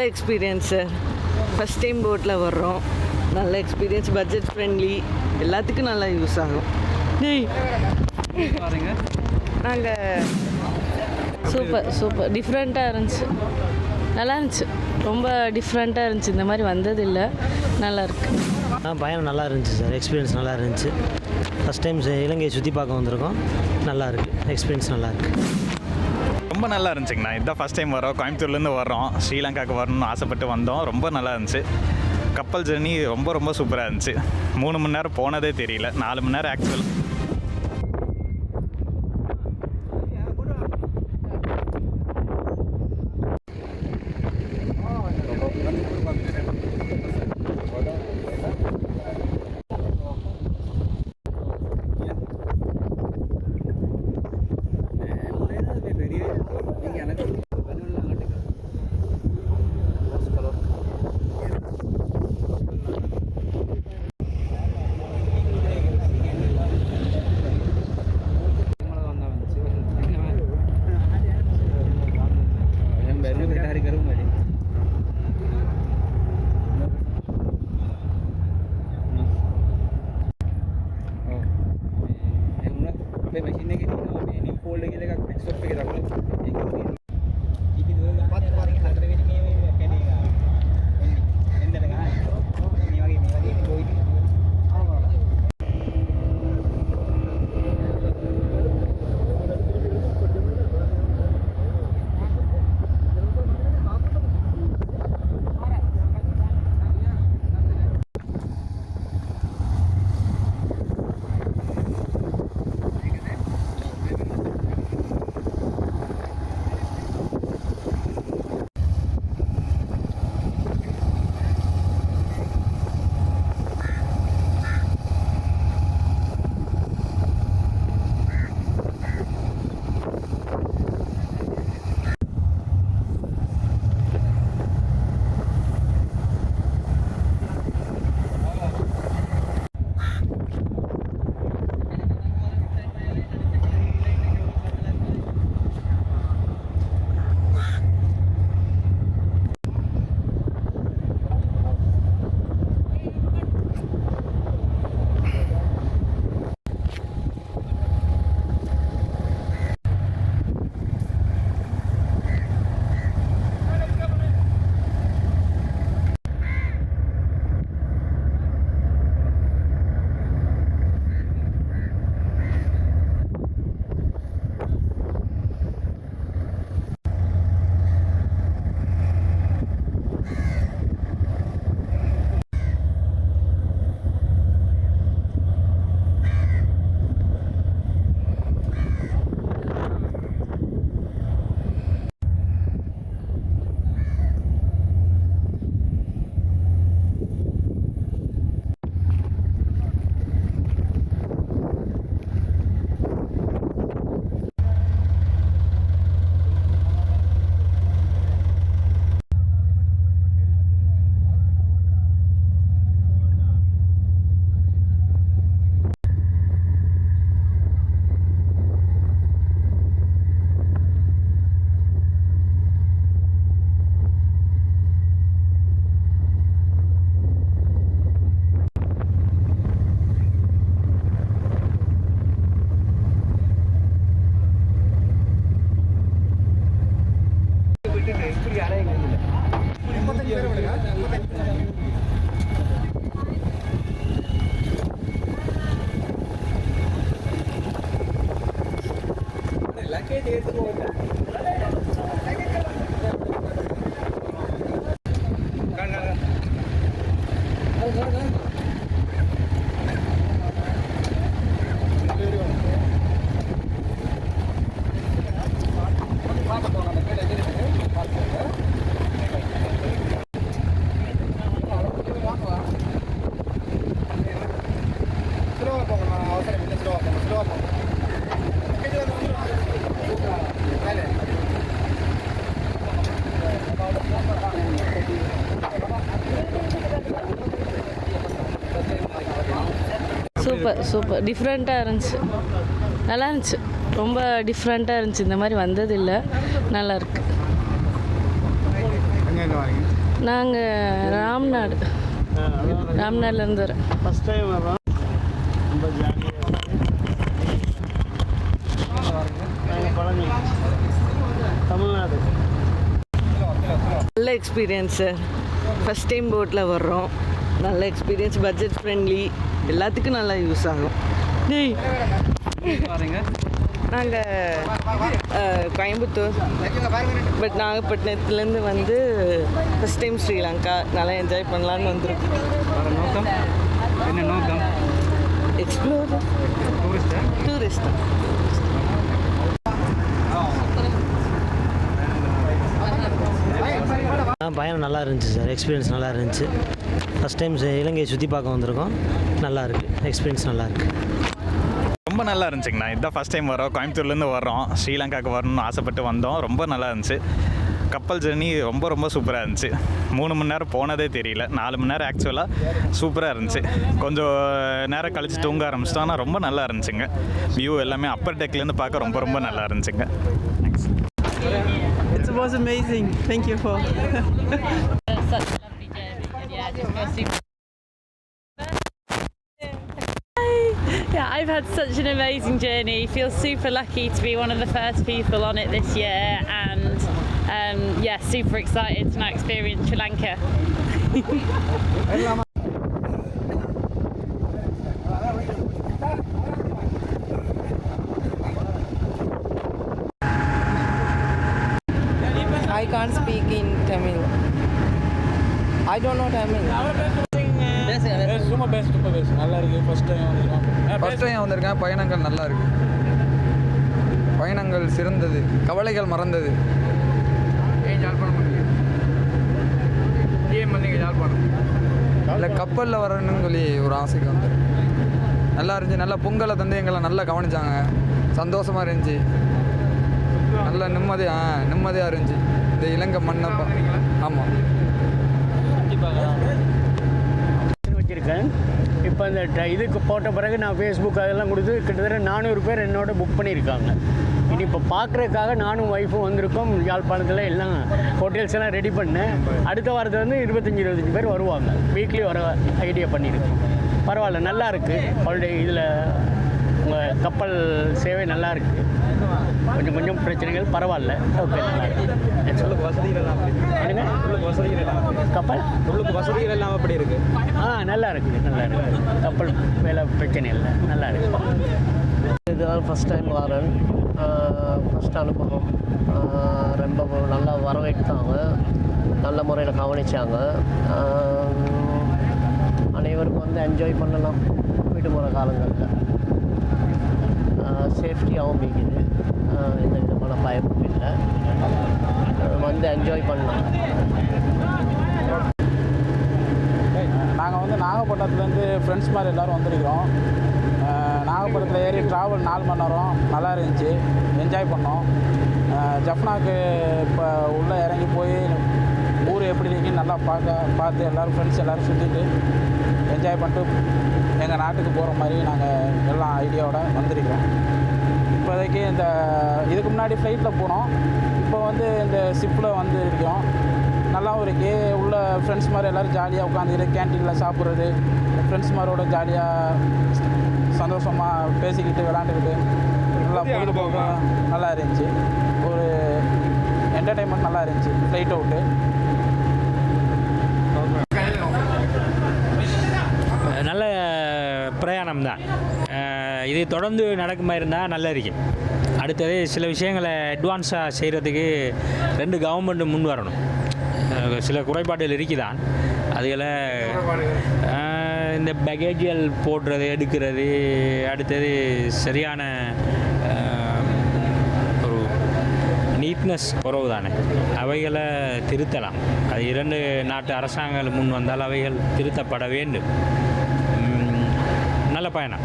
நல்ல experience sir first time போட்டில் வர்றோம். நல்ல எக்ஸ்பீரியன்ஸ் பட்ஜெட் ஃப்ரெண்ட்லி எல்லாத்துக்கும் நல்லா யூஸ் ஆகும். டேய். பாருங்க. நாங்கள் சூப்பர் சூப்பர் டிஃப்ரெண்ட்டாக இருந்துச்சு. நல்லா இருந்துச்சு. ரொம்ப டிஃப்ரெண்ட்டாக இருந்துச்சு. இந்த மாதிரி வந்ததில்லை. நல்லா இருக்கு. ஆ பயணம் நல்லா இருந்துச்சு சார் எக்ஸ்பீரியன்ஸ் நல்லா இருந்துச்சு. ஃபஸ்ட் டைம் இலங்கையை சுற்றி பார்க்க வந்திருக்கோம். நல்லா இருக்குது எக்ஸ்பீரியன்ஸ் நல்லா இருக்குது ரொம்ப நல்லா இருந்துச்சுங்கண்ணா. இதுதான் ஃபஸ்ட் டைம் வரோம். கோயம்புத்தூர்லேருந்து வரோம் ஸ்ரீலங்காவுக்கு வரணும்னு ஆசைப்பட்டு வந்தோம். ரொம்ப நல்லா இருந்துச்சு. கப்பல் ஜர்னி ரொம்ப ரொம்ப சூப்பராக இருந்துச்சு. மூணு மணி நேரம் போனதே தெரியல. நாலு மணி நேரம் ஆக்சுவல் Yeah. Super super. டிஃப்ரெண்ட்டாக இருந்துச்சு. நல்லா இருந்துச்சு. ரொம்ப டிஃப்ரெண்ட்டாக இருந்துச்சு. இந்த மாதிரி வந்ததில்லை. நல்லா இருக்கு. எங்கே வரீங்க நாங்கள் ராம்நாடு. ராம்நாடுலேருந்து வரோம் ஃபஸ்ட் டைம் வரோம் தமிழ்நாடு நல்ல எக்ஸ்பீரியன்ஸு ஃபஸ்ட் டைம் போட்டில் வர்றோம். நல்ல எக்ஸ்பீரியன்ஸ் பட்ஜெட் ஃப்ரெண்ட்லி எல்லாத்துக்கும் நல்லா யூஸ் ஆகும். டேய். நாங்கள் கோயம்புத்தூர் பட் நாகப்பட்டினத்துலேருந்து வந்து ஃபஸ்ட் டைம் ஸ்ரீலங்கா நல்லா என்ஜாய் பண்ணலான்னு வந்திருக்கோம். வர நோக்கம்? என்ன நோக்கம்? எக்ஸ்ப்ளோர் டூரிஸ்டா டூரிஸ்ட் பயணம் நல்லா இருந்துச்சு சார். எக்ஸ்பீரியன்ஸ் நல்லா இருந்துச்சு. ஃபஸ்ட் டைம் இலங்கையை சுற்றி பார்க்க வந்திருக்கோம். நல்லா இருக்குது எக்ஸ்பீரியன்ஸ் நல்லா இருக்குது ரொம்ப நல்லா இருந்துச்சுங்கண்ணா. இதுதான் ஃபஸ்ட் டைம் வரோம். கோயம்புத்தூர்லேருந்து வர்றோம். ஸ்ரீலங்காவுக்கு வரணும்னு ஆசைப்பட்டு வந்தோம். ரொம்ப நல்லா இருந்துச்சு. கப்பல் ஜர்னி ரொம்ப ரொம்ப சூப்பராக இருந்துச்சு. மூணு மணி நேரம் போனதே தெரியல. நாலு மணி நேரம் ஆக்சுவலாக சூப்பராக இருந்துச்சு. கொஞ்சம் நேரம் கழிச்சு தூங்க ஆரம்பிச்சிட்டோம். ஆனால் ரொம்ப நல்லா இருந்துச்சுங்க. வியூ எல்லாமே அப்பர் டெக்லேருந்து பார்க்க ரொம்ப ரொம்ப நல்லா இருந்துச்சுங்க. Thanks It was amazing. Thank you for. yeah, I've had such an amazing journey. Feel super lucky to be one of the first people on it this year, and um, yeah, super excited to now experience Sri Lanka. I don't know Tamil. சும்மா best best நல்லா இருக்கு. First time வந்திருக்கோம். First time வந்திருக்கேன். பயணங்கள் நல்லா இருக்கு. பயணங்கள் சிறந்தது. கவலைகள் மறந்தது. இல்லை கப்பலில் வரணும்னு சொல்லி ஒரு ஆசைக்கு வந்தேன். நல்லா இருந்துச்சு. நல்லா பொங்கலை தந்து எங்களை நல்லா கவனிச்சாங்க. சந்தோஷமாக இருந்துச்சு. நல்ல நிம்மதியாக நிம்மதியாக இருந்துச்சு. இந்த இலங்கை மண்ணை பா- ஆமாம் வச்சுருக்கேன். இப்போ இந்த இதுக்கு போட்ட பிறகு நான் ஃபேஸ்புக் அதெல்லாம் கொடுத்து கிட்டத்தட்ட நானூறு பேர் என்னோட புக் பண்ணியிருக்காங்க. இனி இப்போ பார்க்குறதுக்காக நானும் ஒய்ஃபும் வந்திருக்கோம். யாழ்ப்பாணத்தில் எல்லாம் ஹோட்டல்ஸ் எல்லாம் ரெடி பண்ணேன். அடுத்த வாரத்தில் வந்து இருபத்தஞ்சி இருபத்தஞ்சி பேர் வருவாங்க. வீக்லி வர ஐடியா பண்ணியிருக்கோம். பரவாயில்ல நல்லா இருக்குது ஹாலிடே இதில் உங்கள் கப்பல் சேவை நல்லா இருக்குது கொஞ்சம் கொஞ்சம் பிரச்சனைகள். பரவாயில்ல. ஓகே நல்லா இருக்கு உங்களுக்கு வசதிகள் எல்லாம் அப்படி என்னங்க உங்களுக்கு வசதிகள் எல்லாம் அப்படி கப்பல். உங்களுக்கு வசதிகள் எல்லாம் அப்படி இருக்கு? ஆ நல்லா இருக்குது நல்லா இருக்குது கப்பல் வேலை பிரச்சனை இல்லை நல்லா இருக்குது இதுதான் ஃபஸ்ட் டைம் வரேன். ஃபஸ்ட் அனுபவம். ரொம்ப நல்லா வரவேற்றாங்க. நல்ல முறையில் கவனிச்சாங்க. ஆஹ் அனைவருக்கும் வந்து என்ஜாய் பண்ணலாம். விடுமுறை காலங்களில். சேஃப்டியாகவும் ஆஹ் எந்த விதமான பயமும் இல்லை வந்து என்ஜாய் பண்ணலாம் நாங்கள் வந்து நாகப்பட்டினத்துலேருந்து ஃப்ரெண்ட்ஸ் மாதிரி எல்லோரும் வந்திருக்கிறோம். நாகப்பட்டினத்தில் ஏறி ட்ராவல் நாலு மணி நேரம். நல்லா இருந்துச்சு. என்ஜாய் பண்ணோம். ஜஃப்னாக்கு இப்போ உள்ளே இறங்கி போய் ஊர் எப்படி இருக்குன்னு நல்லா பார்க்க பார்த்து எல்லோரும் ஃப்ரெண்ட்ஸ் எல்லோரும் சுற்றிட்டு என்ஜாய் பண்ணிட்டு எங்கள் நாட்டுக்கு போகிற மாதிரி நாங்கள் எல்லாம் ஐடியாவோட வந்திருக்கிறோம். இப்போதைக்கு இந்த இதுக்கு முன்னாடி ஃப்ளைட்டில் போனோம். இப்போ வந்து இந்த ஷிப்பில் வந்து இருக்கோம். நல்லாவும் இருக்கு. உள்ள ஃப்ரெண்ட்ஸ் மாதிரி எல்லோரும் ஜாலியாக உட்காந்துக்கிட்டு கேன்டீனில் சாப்பிட்றது ஃப்ரெண்ட்ஸ் மாதிரோட ஜாலியாக சந்தோஷமாக பேசிக்கிட்டு விளாண்டுக்கிட்டு நல்லா பொழுதுபோக்கு நல்லா இருந்துச்சு. ஒரு என்டர்டெயின்மெண்ட் நல்லா இருந்துச்சு. ஃப்ளைட் அவுட்டு நல்ல பிரயாணம் தான் இது தொடர்ந்து நடக்குமா இருந்தால் நல்லா இருக்கு அடுத்தது சில விஷயங்களை அட்வான்ஸாக செய்கிறதுக்கு ரெண்டு கவர்மெண்ட்டு முன் வரணும். சில குறைபாடுகள் இருக்குதான். அதுகளை இந்த பேகேஜியல் போடுறது எடுக்கிறது அடுத்தது சரியான ஒரு நீட்னஸ் குறவு தானே அவைகளை திருத்தலாம். அது இரண்டு நாட்டு அரசாங்கங்கள் முன் வந்தால் அவைகள் திருத்தப்பட வேண்டும். நல்ல பயணம்.